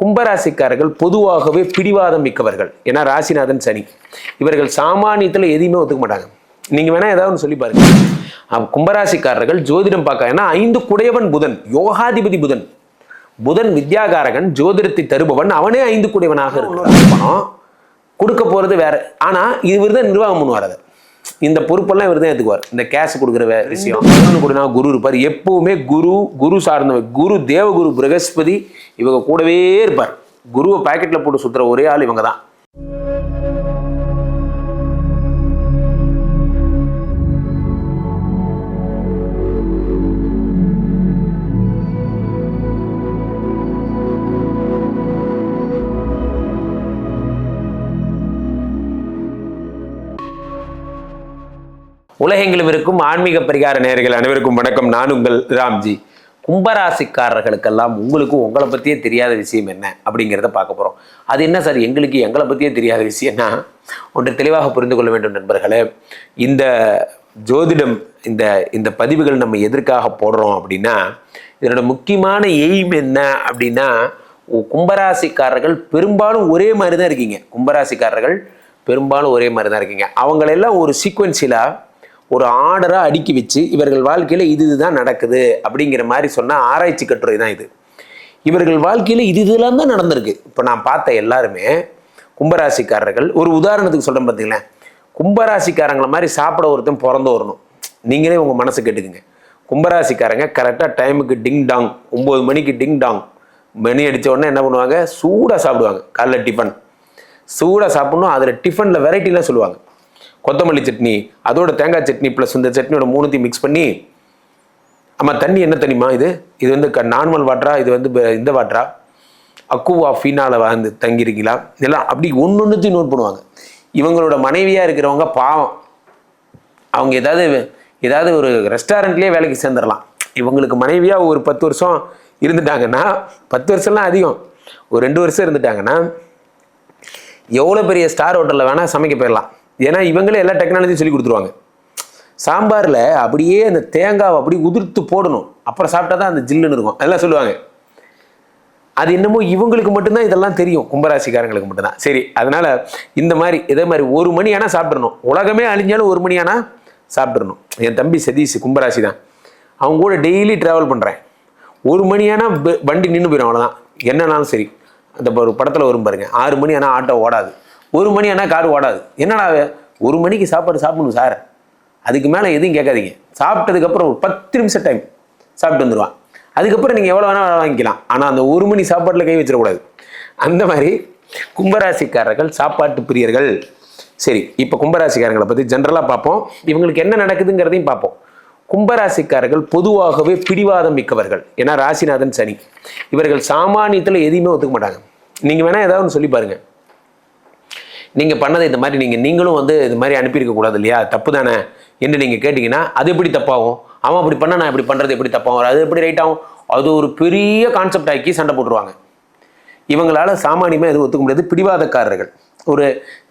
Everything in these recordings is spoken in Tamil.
கும்பராசிக்காரர்கள் பொதுவாகவே பிடிவாதம் மிக்கவர்கள். ஏன்னா ராசிநாதன் சனி. இவர்கள் சாமானியத்தில் எதையுமே ஒத்துக்க மாட்டாங்க. நீங்கள் வேணால் ஏதாவது ஒன்று சொல்லி பாருங்க. கும்பராசிக்காரர்கள் ஜோதிடம் பார்க்க ஏன்னா ஐந்து குடையவன் புதன் யோகாதிபதி புதன். புதன் வித்யாகாரகன் ஜோதிடத்தை தருபவன் அவனே ஐந்து குடையவனாக இருக்கிறான். கொடுக்க போகிறது வேற. ஆனால் இவர் தான் நிர்வாகம் பண்ணுவார் அதை. இந்த பொறுப்பெல்லாம் இவர் தான் ஏற்றுக்குவார் இந்த கேஷ் கொடுக்குற விஷயம். கூடனா குரு இருப்பார். எப்பவுமே குரு குரு சார்ந்தவர் குரு தேவகுரு பிரகஸ்பதி இவங்க கூடவே இருப்பார். குருவை பாக்கெட்டில் போட்டு சுற்றுற ஒரே ஆள் இவங்க தான் உலகெங்கிலும் இருக்கும் ஆன்மீக பரிகார நேர்கள் அனைவருக்கும் வணக்கம். நான் உங்கள் ராம்ஜி. கும்பராசிக்காரர்களுக்கெல்லாம் உங்களுக்கும் உங்களை பற்றியே தெரியாத விஷயம் என்ன அப்படிங்கிறத பார்க்க போகிறோம் அது என்ன சார்? எங்களுக்கு எங்களை பற்றியே தெரியாத விஷயம்னா ஒன்று தெளிவாக புரிந்து கொள்ள வேண்டும் நண்பர்களே. இந்த ஜோதிடம் இந்த இந்த பதிவுகள் நம்ம எதற்காக போடுறோம் அப்படின்னா இதனோட முக்கியமான எய்ம் என்ன அப்படின்னா கும்பராசிக்காரர்கள் பெரும்பாலும் ஒரே மாதிரி தான் இருக்கீங்க. கும்பராசிக்காரர்கள் பெரும்பாலும் ஒரே மாதிரி தான் இருக்கீங்க. அவங்களெல்லாம் ஒரு சீக்வன்ஸிலாக ஒரு ஆர்டராக அடுக்கி வச்சு இவர்கள் வாழ்க்கையில் இது இதுதான் நடக்குது அப்படிங்கிற மாதிரி சொன்ன ஆராய்ச்சி கட்டுரை தான் இது. இவர்கள் வாழ்க்கையில் இது இதெல்லாம் தான் நடந்திருக்கு. இப்போ நான் பார்த்த எல்லாருமே கும்பராசிக்காரர்கள் ஒரு உதாரணத்துக்கு சொல்கிறேன் பார்த்தீங்களேன் கும்பராசிக்காரங்களை மாதிரி சாப்பிட ஒருத்தன் பிறந்து வரணும். நீங்களே உங்கள் மனசு கேட்டுக்குங்க. கும்பராசிக்காரங்க கரெக்டாக டைமுக்கு டிங் டாங் ஒம்பது மணிக்கு டிங் டாங் மணி அடித்த உடனே என்ன பண்ணுவாங்க? சூடாக சாப்பிடுவாங்க. காலைல டிஃபன் சூடாக சாப்பிட்ணும் அதில் டிஃபனில் வெரைட்டிலாம் சொல்லுவாங்க. கொத்தமல்லி சட்னி அதோட தேங்காய் சட்னி ப்ளஸ் இந்த சட்னியோட மூணுத்தையும் மிக்ஸ் பண்ணி ஆமாம் தண்ணி என்ன தண்ணிமா இது? இது வந்து க நார்மல் வாட்டரா இது வந்து இந்த வாட்டரா அக்குவா ஃபீனால் வந்து தங்கியிருக்கீங்களா? இதெல்லாம் அப்படி ஒன்று ஒன்றுத்தையும் நோட் பண்ணுவாங்க. இவங்களோட மனைவியாக இருக்கிறவங்க பாவம். அவங்க ஏதாவது ஏதாவது ஒரு ரெஸ்டாரண்ட்லேயே வேலைக்கு சேர்ந்துடலாம் இவங்களுக்கு மனைவியாக ஒரு பத்து வருஷம் இருந்துட்டாங்கன்னா பத்து வருஷம்லாம் அதிகம். ஒரு ரெண்டு வருஷம் இருந்துட்டாங்கன்னா எவ்வளோ பெரிய ஸ்டார் ஹோட்டலில் வேணால் சமைக்க போயிடலாம் ஏன்னா இவங்களே எல்லா டெக்னாலஜியும் சொல்லி கொடுத்துருவாங்க. சாம்பாரில் அப்படியே அந்த தேங்காவை அப்படியே உதிர்த்து போடணும். அப்புறம் சாப்பிட்டா தான் அந்த ஜில்லுன்னு இருக்கும். அதெல்லாம் சொல்லுவாங்க. அது என்னமோ இவங்களுக்கு மட்டும்தான் இதெல்லாம் தெரியும். கும்பராசிக்காரங்களுக்கு மட்டும்தான். சரி அதனால் இந்த மாதிரி இதே மாதிரி ஒரு மணி ஆனால் சாப்பிட்றணும் உலகமே அழிஞ்சாலும் ஒரு மணி ஆனால் சாப்பிட்றணும் என் தம்பி சதீஷ் கும்பராசி தான். அவங்க கூட டெய்லி ட்ராவல் பண்ணுறேன் ஒரு மணி ஆனால் வண்டி நின்று போயிடும் அவ்வளோதான் என்னன்னாலும் சரி. அந்த ஒரு படத்தில் வரும் பாருங்க. ஆறு மணி ஆனால் ஆட்டோ ஓடாது. ஒரு மணி ஆனால் கார் ஓடாது. என்னடா ஒரு மணிக்கு சாப்பாடு சாப்பிடணும் சார். அதுக்கு மேலே எதுவும் கேட்காதீங்க. சாப்பிட்டதுக்கப்புறம் ஒரு பத்து நிமிஷம் டைம் சாப்பிட்டு வந்துடுவான் அதுக்கப்புறம் நீங்கள் எவ்வளோ வேணால் வாங்கிக்கலாம். ஆனால் அந்த ஒரு மணி சாப்பாட்டில் கை வச்சிடக்கூடாது. அந்த மாதிரி கும்பராசிக்காரர்கள் சாப்பாட்டு பிரியர்கள். சரி இப்போ கும்பராசிக்காரங்களை பற்றி ஜென்ரலாக பார்ப்போம். இவங்களுக்கு என்ன நடக்குதுங்கிறதையும் பார்ப்போம். கும்பராசிக்காரர்கள் பொதுவாகவே பிடிவாதம் மிக்கவர்கள். ஏன்னா ராசிநாதன் சனி. இவர்கள் சாமானியத்தில் எதையுமே ஒத்துக்க மாட்டாங்க. நீங்கள் வேணால் ஏதாவது ஒன்று சொல்லி பாருங்கள் நீங்கள் பண்ணதை இந்த மாதிரி நீங்கள் நீங்களும் வந்து இது மாதிரி அனுப்பியிருக்க கூடாது இல்லையா? தப்பு தானே என்று நீங்கள் கேட்டிங்கன்னா அது எப்படி தப்பாகும்? அவன் அப்படி பண்ண நான் இப்படி பண்ணுறது எப்படி தப்பாகும்? அது எப்படி ரைட் ஆகும்? அது ஒரு பெரிய கான்செப்ட் ஆக்கி சண்டை போட்டுருவாங்க. இவங்களால சாமானியமாக எதுவும் ஒத்துக்க முடியாது. பிடிவாதக்காரர்கள். ஒரு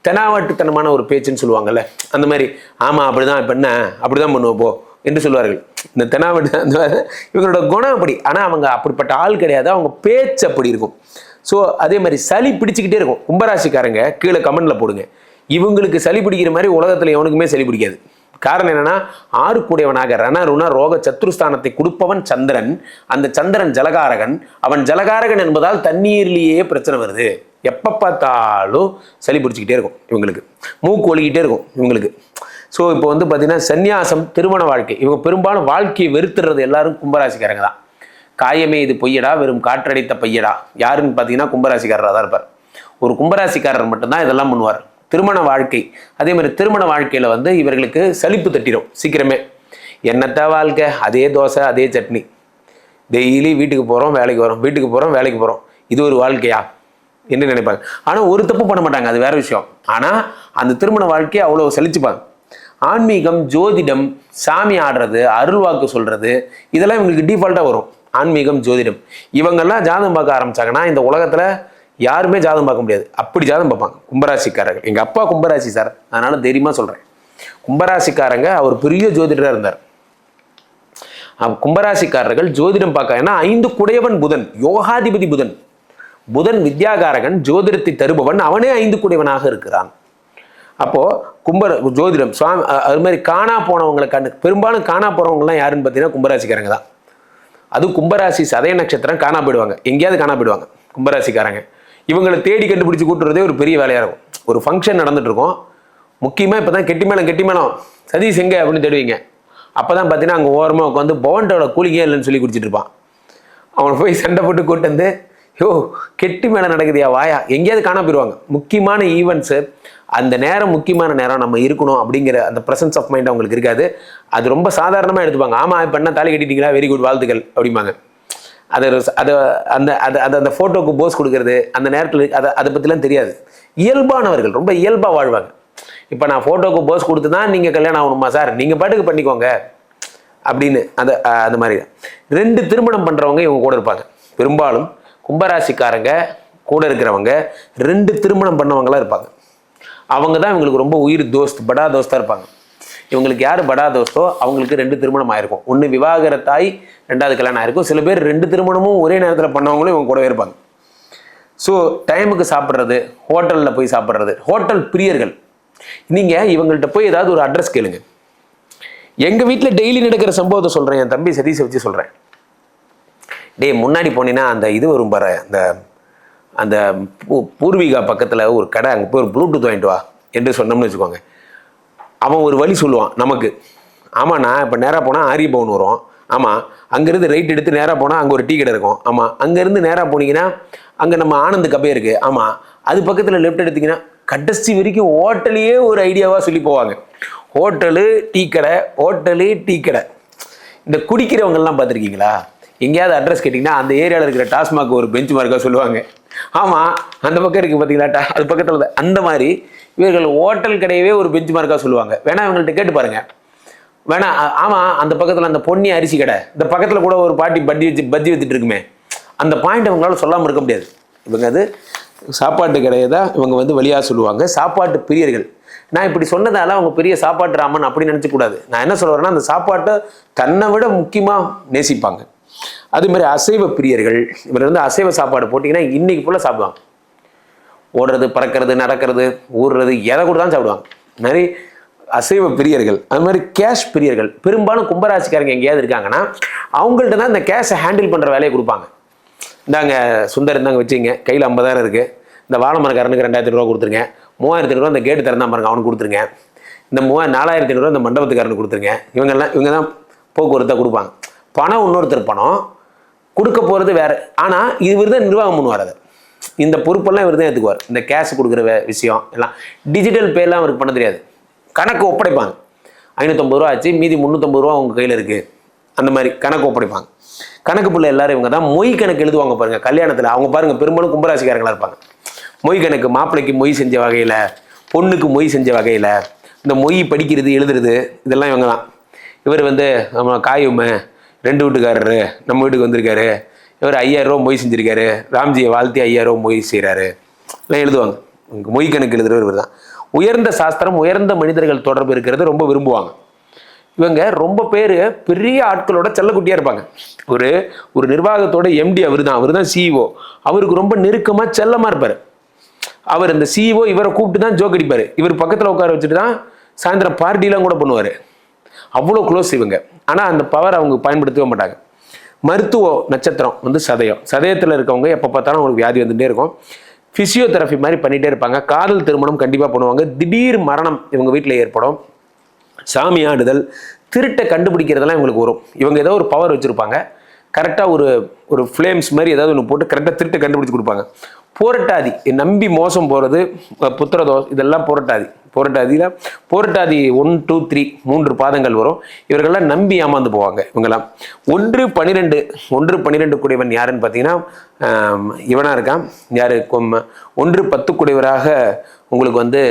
தெனாவட்டுத்தனமான ஒரு பேச்சுன்னு சொல்லுவாங்கல்ல அந்த மாதிரி ஆமாம் அப்படிதான் இப்போ என்ன? அப்படிதான் பண்ணுவோம் போ என்று சொல்வார்கள் இந்த தெனாவட்டு இவங்களோட குணம் அப்படி. ஆனால் அவங்க அப்படிப்பட்ட ஆள் கிடையாது. அவங்க பேச்சு அப்படி இருக்கும். ஸோ அதே மாதிரி சளி பிடிச்சிக்கிட்டே இருக்கும். கும்பராசிக்காரங்க கீழே கமெண்டில் போடுங்க. இவங்களுக்கு சளி பிடிக்கிற மாதிரி உலகத்தில் எவனுக்குமே சளி பிடிக்காது. காரணம் என்னன்னா ஆறு கூடியவனாக ரணருண ரோக சத்ருஸ்தானத்தை கொடுப்பவன் சந்திரன். அந்த சந்திரன் ஜலகாரகன். அவன் ஜலகாரகன் என்பதால் தண்ணீர்லேயே பிரச்சனை வருது. எப்போ பார்த்தாலும் சளி பிடிச்சிக்கிட்டே இருக்கும் இவங்களுக்கு. மூக்கு ஒலிக்கிட்டே இருக்கும் இவங்களுக்கு. ஸோ இப்போ வந்து பார்த்தீங்கன்னா சந்நியாசம் திருமண வாழ்க்கை. இவங்க பெரும்பாலும் வாழ்க்கையை வெறுத்துறது எல்லாரும் கும்பராசிக்காரங்க தான். காயமே இது பொய்யடா வெறும் காற்றடித்த பையடா. யாருன்னு பார்த்தீங்கன்னா கும்பராசிக்காரராக தான் இருப்பார். ஒரு கும்பராசிக்காரர் மட்டும்தான் இதெல்லாம் பண்ணுவார். திருமண வாழ்க்கை. அதே மாதிரி திருமண வாழ்க்கையில் வந்து இவர்களுக்கு சலிப்பு தட்டிடும் சீக்கிரமே. என்னத்த வாழ்க்கை? அதே தோசை அதே சட்னி. டெய்லி வீட்டுக்கு போகிறோம் வேலைக்கு வரோம். வீட்டுக்கு போகிறோம் வேலைக்கு போகிறோம் இது ஒரு வாழ்க்கையா? என்று நினைப்பாங்க. ஆனால் ஒரு தப்பு பண்ண மாட்டாங்க. அது வேற விஷயம். ஆனால் அந்த திருமண வாழ்க்கையை அவ்வளோ சலிச்சுப்பாங்க. ஆன்மீகம் ஜோதிடம் சாமி ஆடுறது அருள்வாக்கு சொல்கிறது இதெல்லாம் இவங்களுக்கு டிஃபால்ட்டாக வரும். ஆன்மீகம் ஜோதிடம். இவங்கெல்லாம் ஜாதகம் பார்க்க ஆரம்பிச்சாங்கன்னா இந்த உலகத்தில் யாருமே ஜாதகம் பார்க்க முடியாது. அப்படி ஜாதகம் பார்ப்பாங்க. கும்பராசிக்காரர்கள். எங்கள் அப்பா கும்பராசி சார். அதனால தைரியமாக சொல்கிறேன் கும்பராசிக்காரங்க அவர் பெரிய ஜோதிடராக இருந்தார். கும்பராசிக்காரர்கள் ஜோதிடம் பார்க்க ஏன்னா ஐந்து குடையவன் புதன் யோகாதிபதி புதன். புதன் வித்யாகாரகன் ஜோதிடத்தை தருபவன் அவனே ஐந்து குடையவனாக இருக்கிறான். அப்போது கும்பர ஜோதிடம் சுவாமி அது மாதிரி காணா போனவங்களை கண்டு பெரும்பாலும் காணா போறவங்கலாம் யாருன்னு பார்த்தீங்கன்னா கும்பராசிக்காரங்க தான். அதுவும் கும்பராசி சதய நட்சத்திரம் காணா போயிடுவாங்க. எங்கேயாவது காணா போயிடுவாங்க கும்பராசிக்காரங்க. இவங்களை தேடி கண்டுபிடிச்சி கூட்டுறதே ஒரு பெரிய வேலையாக இருக்கும். ஒரு ஃபங்க்ஷன் நடந்துட்டு இருக்கும். முக்கியமாக இப்போ தான் கெட்டி மேளம் கெட்டி மேளம். சதீஷ் எங்க அப்படின்னு தேடுவீங்க. அப்போ தான் பார்த்தீங்கன்னா அங்கே ஓரமாக உட்காந்து பவன்டோட கூலிங்கே இல்லைன்னு சொல்லி குடிச்சிட்டு இருப்பான். அவனை போய் சண்டை போட்டு கூட்டு வந்து யோ கெட்டி மேலே நடக்குதுயா வாயா. எங்கேயாவது காண போயிடுவாங்க. முக்கியமான ஈவெண்ட்ஸு அந்த நேரம் முக்கியமான நேரம் நம்ம இருக்கணும் அப்படிங்கிற அந்த ப்ரெசன்ஸ் ஆஃப் மைண்ட் அவங்களுக்கு இருக்காது. அது ரொம்ப சாதாரணமாக எடுத்துப்பாங்க. ஆமாம் இப்போ என்ன தாலி கட்டிட்டீங்களா? வெரி குட் வாழ்த்துக்கள் அப்படிம்பாங்க. அதை அதை அந்த அதை அதை அந்த ஃபோட்டோக்கு போஸ் கொடுக்கறது அந்த நேரத்தில் அதை அதை பற்றிலாம் தெரியாது. இயல்பானவர்கள் ரொம்ப இயல்பாக வாழ்வாங்க. இப்போ நான் ஃபோட்டோக்கு போஸ் கொடுத்து தான் நீங்கள் கல்யாணம் ஆகணுமா சார் நீங்கள் பாட்டுக்கு பண்ணிக்கோங்க. அப்படின்னு அந்த அந்த மாதிரி. ரெண்டு திருமணம் பண்ணுறவங்க இவங்க கூட இருப்பாங்க. பெரும்பாலும் கும்பராசிக்காரங்க கூட இருக்கிறவங்க ரெண்டு திருமணம் பண்ணவங்களாம் இருப்பாங்க. அவங்க தான் இவங்களுக்கு ரொம்ப உயிர் தோஸ்த் படா தோஸ்தாக இருப்பாங்க. இவங்களுக்கு யார் படா தோஸ்தோ அவங்களுக்கு ரெண்டு திருமணம் ஆயிருக்கும். ஒன்று விவாகரத்தாய் ரெண்டாவது கல்யாணம் ஆயிருக்கும். சில பேர் ரெண்டு திருமணமும் ஒரே நேரத்தில் பண்ணவங்களும் இவங்க கூடவே இருப்பாங்க. ஸோ டைமுக்கு சாப்பிட்றது ஹோட்டலில் போய் சாப்பிட்றது ஹோட்டல் பிரியர்கள். நீங்கள் இவங்கள்ட்ட போய் ஏதாவது ஒரு அட்ரஸ் கேளுங்க. எங்கள் வீட்டில் டெய்லி நடக்கிற சம்பவத்தை சொல்கிறேன் என் தம்பி சதீஷை வச்சு சொல்கிறேன் டேய் முன்னாடி போனீங்கன்னா அந்த இது வரும் பாரு அந்த அந்த பூ- பூர்விகா பக்கத்தில் ஒரு கடை அங்கே போய் ஒரு ப்ளூடூத் வாங்கிட்டு வா என்று சொன்னோம்னு வச்சுக்கோங்க. அவன் ஒரு வழி சொல்லுவான் நமக்கு. ஆமாண்ணா இப்போ நேராக போனால் ஆரிய பவன் வரும் ஆமாம் அங்கேருந்து ரைட் எடுத்து நேராக போனால் அங்கே ஒரு டீ கடை இருக்கும். ஆமாம் அங்கேருந்து நேராக போனீங்கன்னா அங்கே நம்ம ஆனந்த் கபே இருக்குது ஆமாம் அது பக்கத்தில் லெஃப்ட் எடுத்தீங்கன்னா கடைசி வரைக்கும் ஹோட்டலையே ஒரு ஐடியாவாக சொல்லி போவாங்க. ஹோட்டலு டீ கடை ஹோட்டலு டீ கடை. இந்த குடிக்கிறவங்கெல்லாம் பார்த்துருக்கீங்களா? எங்கேயாவது அட்ரஸ் கேட்டிங்கன்னா அந்த ஏரியாவில் இருக்கிற டாஸ்மாக் ஒரு பெஞ்ச் மார்க்காக சொல்லுவாங்க. ஆமாம் அந்த பக்கம் இருக்குது பார்த்தீங்களா டா- அது பக்கத்தில் அந்த மாதிரி இவர்கள் ஹோட்டல் கடையவே ஒரு பெஞ்ச் மார்க்காக சொல்லுவாங்க. வேணா இவங்கள்ட்ட கேட்டு பாருங்கள் வேணா ஆமாம் அந்த பக்கத்தில் அந்த பொன்னி அரிசி கடை இந்த பக்கத்தில் கூட ஒரு பாட்டி பட்டி வச்சு பஜ்ஜி வித்துட்டு இருக்குமே. அந்த பாயிண்ட் அவங்களால சொல்லாமல் இருக்க முடியாது. இவங்க அது சாப்பாட்டு கடையை தான் இவங்க வந்து வழியாக சொல்லுவாங்க. சாப்பாட்டு பிரியர்கள். நான் இப்படி சொன்னதால அவங்க பெரிய சாப்பாட்டு ராமன் அப்படின்னு நினச்சக்கூடாது நான் என்ன சொல்கிறேன்னா அந்த சாப்பாட்டை தன்னை விட முக்கியமாக நேசிப்பாங்க. அதே மாதிரி அசைவ பிரியர்கள் இவர் வந்து அசைவ சாப்பாடு போட்டிங்கன்னா இன்னைக்கு ஃபுல்லாக சாப்பிடுவாங்க. ஓடுறது பறக்கிறது நடக்கிறது ஊறுறது எதை கூட தான் சாப்பிடுவாங்க நிறைய அசைவ பிரியர்கள் அது மாதிரி கேஷ் பிரியர்கள் பெரும்பாலும் கும்பராசிக்காரங்க எங்கேயாவது இருக்காங்கன்னா அவங்கள்ட்ட தான் இந்த கேஷை ஹேண்டில் பண்ணுற வேலையை கொடுப்பாங்க. இந்தாங்க சுந்தர் இருந்தாங்க வச்சுங்க கையில் ஐம்பதாயிரம் இருக்குது இந்த வாழைமரக்காரனுக்கு ரெண்டாயிரத்தி ரூபா கொடுத்துருங்க. மூவாயிரத்தி ரூபா இந்த கேட்டு திறந்தா பாருங்க அவனுக்கு கொடுத்துருங்க. இந்த மூவாயிரம் நாலாயிரத்தி ஐநூறுரூவா இந்த மண்டபத்துக்காரனுக்கு கொடுத்துருங்க. இவங்கெல்லாம் இவங்க தான் போக்குவரத்தை கொடுப்பாங்க. பணம் இன்னொருத்தர் பணம் கொடுக்க போகிறது வேறு. ஆனால் இவர் தான் நிர்வாகம் பண்ணுவார் அதை. இந்த பொறுப்பெல்லாம் இவர் தான் எடுத்துக்குவார் இந்த கேஷ் கொடுக்குற விஷயம் எல்லாம். டிஜிட்டல் பேலாம் அவருக்கு பண்ண தெரியாது. கணக்கு ஒப்படைப்பாங்க. ஐநூற்றம்பது ரூபா ஆச்சு மீதி முந்நூற்றம்பது ரூபா உங்கள் கையில் இருக்குது அந்த மாதிரி கணக்கு ஒப்படைப்பாங்க. கணக்கு பிள்ளை எல்லாரும் இவங்க தான். மொய் கணக்கு எழுதுவாங்க பாருங்கள் கல்யாணத்தில் அவங்க பாருங்கள் பெரும்பாலும் கும்பராசிக்காரங்களாக இருப்பாங்க. மொய் கணக்கு மாப்பிள்ளைக்கு மொய் செஞ்ச வகையில் பொண்ணுக்கு மொய் செஞ்ச வகையில் இந்த மொய் படிக்கிறது எழுதுறது இதெல்லாம் இவங்க தான் இவர் வந்து நம்ம காயுமே ரெண்டு வீட்டுக்காரரு நம்ம வீட்டுக்கு வந்திருக்காரு. இவர் ஐயாயிரரூவா மொய் செஞ்சிருக்காரு. ராம்ஜியை வாழ்த்தி ஐயாயிரரூவா மொய் செய்கிறாரு எல்லாம் எழுதுவாங்க. இங்க மொய் கணக்கு எழுதுகிற இவர் தான் உயர்ந்த சாஸ்திரம் உயர்ந்த மனிதர்கள் தொடர்பு இருக்கிறத ரொம்ப விரும்புவாங்க. இவங்க ரொம்ப பேர் பெரிய ஆட்களோட செல்லக்குட்டியாக இருப்பாங்க. ஒரு ஒரு நிர்வாகத்தோட எம்டி அவர் தான் அவர் தான் சிஇஓ அவருக்கு ரொம்ப நெருக்கமாக செல்லமாக இருப்பார். அவர் இந்த சிஇஓ இவரை கூப்பிட்டு தான் ஜோக் அடிப்பார். இவர் பக்கத்தில் உட்கார வச்சுட்டு தான் சாயந்தரம் பார்ட்டிலாம் கூட பண்ணுவார். அவ்வளோ க்ளோஸ் இவங்க. ஆனால் அந்த பவர் அவங்க பயன்படுத்தவே மாட்டாங்க. மருத்துவ நட்சத்திரம் வந்து சதயம். சதயத்தில் இருக்கவங்க எப்போ பார்த்தாலும் அவங்களுக்கு வியாதி வந்துகிட்டே இருக்கும். ஃபிசியோதெரபி மாதிரி பண்ணிகிட்டே இருப்பாங்க. காதல் திருமணம் கண்டிப்பாக பண்ணுவாங்க. திடீர் மரணம் இவங்க வீட்டில் ஏற்படும். சாமி ஆடுதல் திருட்டை கண்டுபிடிக்கிறதெல்லாம் இவங்களுக்கு வரும். இவங்க ஏதோ ஒரு பவர் வச்சுருப்பாங்க. கரெக்டாக ஒரு ஒரு ஃப்ளேம்ஸ் மாதிரி ஏதாவது ஒன்று போட்டு கரெக்டாக திருட்டை கண்டுபிடிச்சி கொடுப்பாங்க. போரட்டாதி. நம்பி மோசம் போகிறது புத்திரதோஷம் இதெல்லாம் போரட்டாதி. போரட்டாதியில் போரட்டாதி ஒன் டூ த்ரீ மூன்று பாதங்கள் வரும். இவர்கள்லாம் நம்பி ஏமாந்து போவாங்க இவங்கெல்லாம். ஒன்று பன்னிரெண்டு ஒன்று பன்னிரெண்டு குடைவன் யாருன்னு பார்த்தீங்கன்னா இவனாக இருக்கான். யார்? ஒன்று பத்து குடைவராக உங்களுக்கு வந்து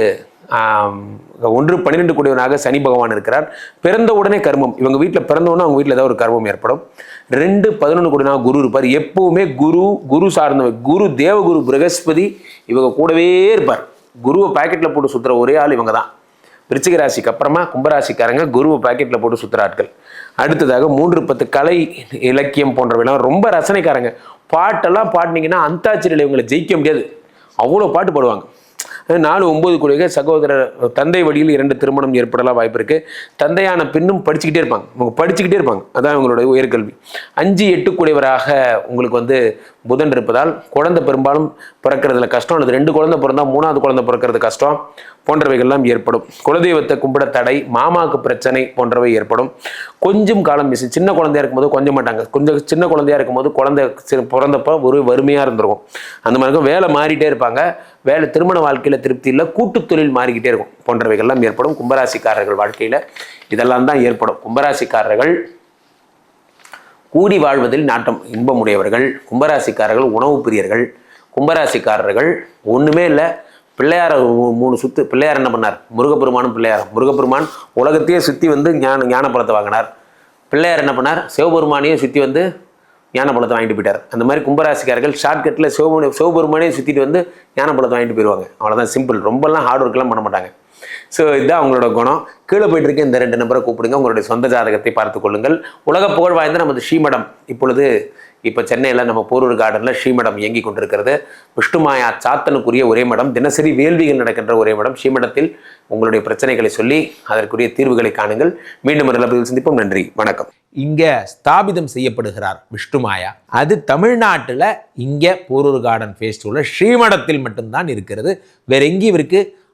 ஒன்று பன்னிரெண்டு கூடியவனாக சனி பகவான் இருக்கிறார். பிறந்த உடனே கர்மம். இவங்க வீட்டில் பிறந்தவுடனே அவங்க வீட்டில் ஏதாவது ஒரு கர்மம் ஏற்படும். ரெண்டு பதினொன்று கூடியவனாக குரு இருப்பார். எப்பவுமே குரு குரு சார்ந்தவர் குரு தேவகுரு பிரகஸ்பதி இவங்க கூடவே இருப்பார். குருவை பாக்கெட்டில் போட்டு சுற்றுற ஒரே ஆள் இவங்க தான். விருச்சிக ராசிக்கு அப்புறமா கும்பராசிக்காரங்க குருவை பாக்கெட்டில் போட்டு சுற்றுற ஆட்கள் அடுத்ததாக மூன்று பத்து கலை இலக்கியம் போன்றவைலாம் ரொம்ப ரசனைக்காரங்க. பாட்டெல்லாம் பாடினீங்கன்னா அந்தாச்சரியில் இவங்களை ஜெயிக்க முடியாது. அவ்வளோ பாட்டு பாடுவாங்க. நாலு ஒம்பது குடிக சகோதரர் தந்தை வழியில் இரண்டு திருமணம் ஏற்படலாம் வாய்ப்பு இருக்குது தந்தையான பெண்ணும் படிச்சுக்கிட்டே இருப்பாங்க. அவங்க படிச்சுக்கிட்டே இருப்பாங்க. அதான் இவங்களுடைய உயர்கல்வி. அஞ்சு எட்டு குடைவராக உங்களுக்கு வந்து புதன் இருப்பதால் குழந்தை பெரும்பாலும் பிறக்கிறதுல கஷ்டம். அல்லது ரெண்டு குழந்தை பிறந்தால் மூணாவது குழந்தை பிறக்கிறது கஷ்டம் போன்றவைகள்லாம் ஏற்படும். குலதெய்வத்தை கும்பிட தடை மாமாவுக்கு பிரச்சனை போன்றவை ஏற்படும். கொஞ்சம் காலம் மிஸ் சின்ன குழந்தையா இருக்கும்போது கொஞ்சம் மாட்டாங்க. கொஞ்சம் சின்ன குழந்தையா இருக்கும்போது குழந்தை பிறந்தப்போ பிறந்தப்ப ஒரு வறுமையாக இருந்திருக்கும். அந்த மாதிரி வேலை மாறிட்டே இருப்பாங்க. வேலை திருமண வாழ்க்கையில் திருப்தி இல்லை கூட்டு தொழில் மாறிக்கிட்டே இருக்கும். போன்றவைகள்லாம் ஏற்படும். கும்பராசிக்காரர்கள் வாழ்க்கையில் இதெல்லாம் தான் ஏற்படும். கும்பராசிக்காரர்கள் கூடி வாழ்வதில் நாட்டம் இன்பமுடையவர்கள் கும்பராசிக்காரர்கள் உணவு பிரியர்கள் கும்பராசிக்காரர்கள் ஒன்றுமே இல்லை. பிள்ளையார மூணு சுத்து பிள்ளையார் என்ன பண்ணார்? முருகப்பெருமானும் பிள்ளையார். முருகப்பெருமான் உலகத்தையே சுற்றி வந்து ஞான ஞானப்பழத்தை வாங்கினார். பிள்ளையார் என்ன பண்ணார்? சிவபெருமானையே சுற்றி வந்து ஞானப்பழத்தை வாங்கிட்டு போயிட்டார். அந்த மாதிரி கும்பராசிக்காரர்கள் ஷார்ட்கட்டில் சிவபெருமானை சிவபெருமானையே சுற்றிட்டு வந்து ஞானப்பழத்தை வாங்கிட்டு போயிடுவாங்க அவ்வளோதான் சிம்பிள் ரொம்பலாம் ஹார்ட் ஒர்க்லாம் பண்ண மாட்டாங்க. ஸோ இதுதான் அவங்களோட குணம். கீழே போயிட்டு இருக்க இந்த ரெண்டு நம்பரை கூப்பிடுங்க. உங்களுடைய சொந்த ஜாதகத்தை பார்த்து கொள்ளுங்கள். உலக புகழ் வாய்ந்த நமது ஸ்ரீமடம். இப்பொழுது இப்போ சென்னையில் நம்ம போரூர் கார்டனில் ஸ்ரீமடம் இயங்கி கொண்டிருக்கிறது. விஷ்ணுமாயா சாத்தனுக்குரிய ஒரே மடம். தினசரி வேள்விகள் நடக்கின்ற ஒரே மடம். ஸ்ரீமடத்தில் உங்களுடைய பிரச்சனைகளை சொல்லி அதற்குரிய தீர்வுகளை காணுங்கள். மீண்டும் ஒரு பதில் சந்திப்போம். நன்றி. வணக்கம். இங்கே ஸ்தாபிதம் செய்யப்படுகிறார் விஷ்ணுமாயா அது தமிழ்நாட்டில் இங்கே போரூர் கார்டன் ஃபேஸ்டிவலில் ஸ்ரீமடத்தில் மட்டும்தான் இருக்கிறது. வேற எங்கேயும் இருக்குது